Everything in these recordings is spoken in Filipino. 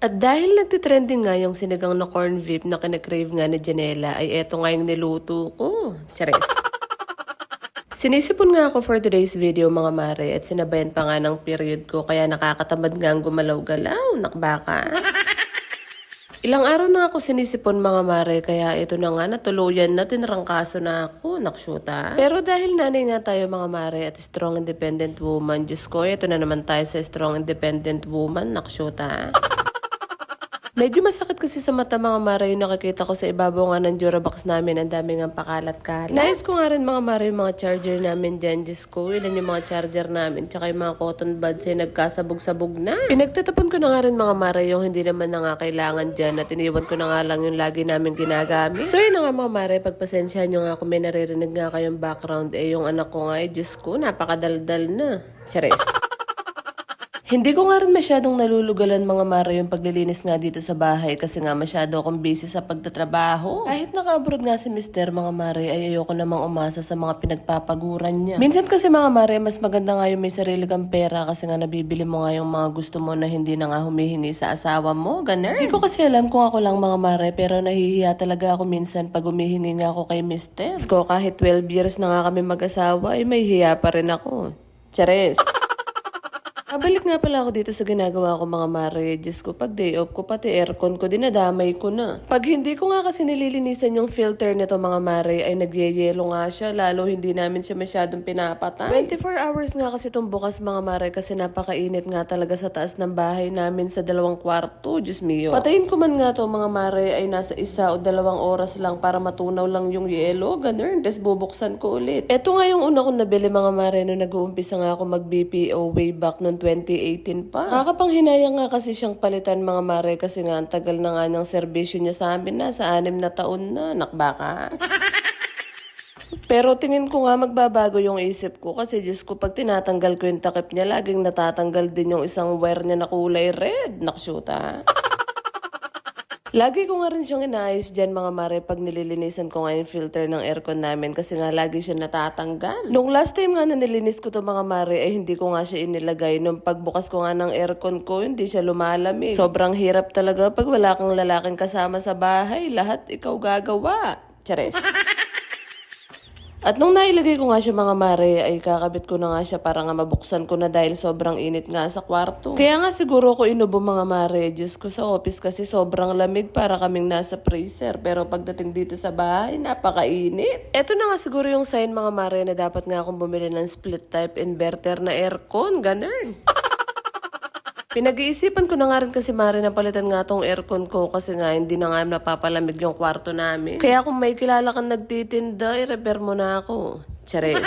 At dahil nagtitrending nga yung sinigang na corn beef na kinakrave nga ni Janela, ay eto nga yung niluto ko. Chares. Sinisipon nga ako for today's video mga mare at sinabayan pa nga ng period ko kaya nakakatamad nga ang gumalaw-galaw, nakbaka. Ilang araw na ako sinisipon mga mare kaya ito na nga natuluyan na tinrangkaso na ako, naksyuta. Pero dahil nanay nga tayo mga mare at strong independent woman, Diyos ko, ito na naman tayo sa strong independent woman, naksyuta. Medyo masakit kasi sa mata mga mara yung nakikita ko sa ibabaw nga ng Durabox namin. Ang dami nga pakalat-kalat. Nais ko nga rin mga mara yung mga charger namin dyan. Diyos ko, ilan yung mga charger namin. Tsaka yung mga cotton buds ay nagkasabog-sabog na. Pinagtatapon ko na nga rin mga mara yung hindi naman na nga kailangan dyan. At iniwan ko na nga lang yung lagi namin ginagamit. So yun na nga mga mara, pagpasensyahan nyo nga kung may naririnig nga kayong background. Eh yung anak ko nga, eh, Diyos ko, napakadaldal na. Chares. Hindi ko nga rin masyadong nalulugalan mga mara yung paglilinis nga dito sa bahay kasi nga masyado akong busy sa pagtatrabaho. Kahit naka-abroad nga si Mister mga mare ay ayoko namang umasa sa mga pinagpapaguran niya. Minsan kasi mga mare mas maganda nga yung may sarili kang pera kasi nga nabibili mo nga yung mga gusto mo na hindi na nga humihingi sa asawa mo. Ganun. Hindi ko kasi alam kung ako lang mga mare pero nahihiya talaga ako minsan pag humihingi nga ako kay Mister. Ko kahit 12 years na nga kami mag-asawa ay may hiya pa rin ako. Chares. Kabalik nga pala ako dito sa ginagawa ko mga mare. Diyos ko, pag day off ko, pati aircon ko, dinadamay ko na. Pag hindi ko nga kasi nililinisan yung filter nito mga mare, ay nagyeyelo nga siya. Lalo hindi namin siya masyadong pinapatay. 24 hours nga kasi itong bukas mga mare kasi napakainit nga talaga sa taas ng bahay namin sa dalawang kwarto. Diyos mio. Patayin ko man nga to mga mare ay nasa isa o dalawang oras lang para matunaw lang yung yelo. Ganun. Tapos bubuksan ko ulit. Ito nga yung una kong nabili mga mare nung nag-uumpisa nga ako mag-BPO way back noong 2018 pa. Nakakapanghinayang nga kasi siyang palitan mga mare kasi nga ang tagal na nga niyang serbisyo niya sa amin na sa anim na taon na. Nakbaka. Pero tingin ko nga magbabago yung isip ko kasi Diyos ko pag tinatanggal ko yung takip niya laging natatanggal din yung isang wire niya na kulay red. Naksyuta. Lagi ko nga rin siyang inaayos dyan mga mare pag nililinisan ko nga yung filter ng aircon namin kasi nga lagi siya natatanggal. Nung last time nga na nilinis ko to mga mare ay hindi ko nga siya inilagay. Nung pagbukas ko nga ng aircon ko hindi siya lumalamig. Sobrang hirap talaga pag wala kang lalaking kasama sa bahay. Lahat ikaw gagawa. Chares. At nung nailagay ko nga siya mga mare, ay kakabit ko na nga siya para nga mabuksan ko na dahil sobrang init nga sa kwarto. Kaya nga siguro ko inubo mga mare, Diyos ko sa office kasi sobrang lamig para kaming nasa freezer. Pero pagdating dito sa bahay, napakainit. Eto na nga siguro yung sign mga mare na dapat nga akong bumili ng split type inverter na aircon, ganun. Pinag-iisipan ko na nga rin kasi mare na palitan nga tong aircon ko kasi nga hindi na nga napapalamig yung kwarto namin. Kaya kung may kilala kang nagtitinda, i-repair mo na ako. Chares.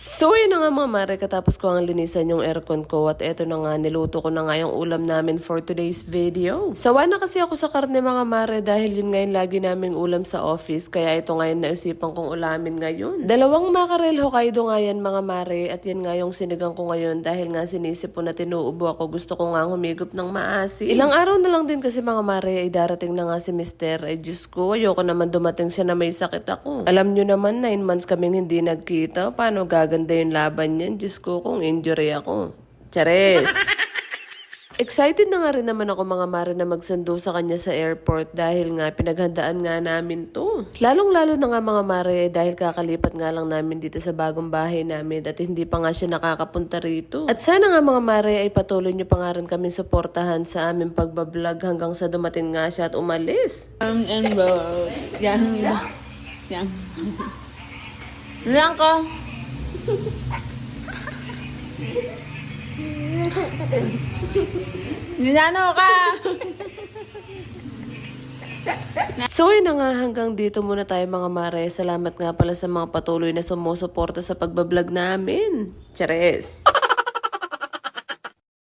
So yun na nga mga mare, katapos ko ang linisan yung aircon ko at eto na nga, niluto ko na nga yung ulam namin for today's video. Sawa na kasi ako sa karne mga mare dahil yun nga yung lagi naming ulam sa office kaya ito nga yung naisipan kong ulamin ngayon. Dalawang makarel Hokkaido nga yan mga mare at yan nga yung sinigang ko ngayon dahil nga sinisip ko na tinuubo ako gusto ko nga humigop ng maasi. Ilang araw na lang din kasi mga mare ay darating na nga si Mister ay Diyos ko ayoko naman dumating siya na may sakit ako. Alam nyo naman 9 months kaming hindi nagkita paano gaganda yung laban niyan Diyos ko kung injury ako. Chares! Excited na nga rin naman ako mga mare na magsundo sa kanya sa airport dahil nga pinaghandaan nga namin to. Lalong-lalo na nga mga mare dahil kakalipat nga lang namin dito sa bagong bahay namin at hindi pa nga siya nakakapunta rito. At sana nga mga mare ay patuloy niyo pa nga rin kami suportahan sa aming pagbablog hanggang sa dumating nga siya at umalis. Um, and bro. Yang. Yang. Lang ko. Milano ka! So yun na nga hanggang dito muna tayo mga mare. Salamat nga pala sa mga patuloy na sumusuporta sa pagbablog namin. Chares!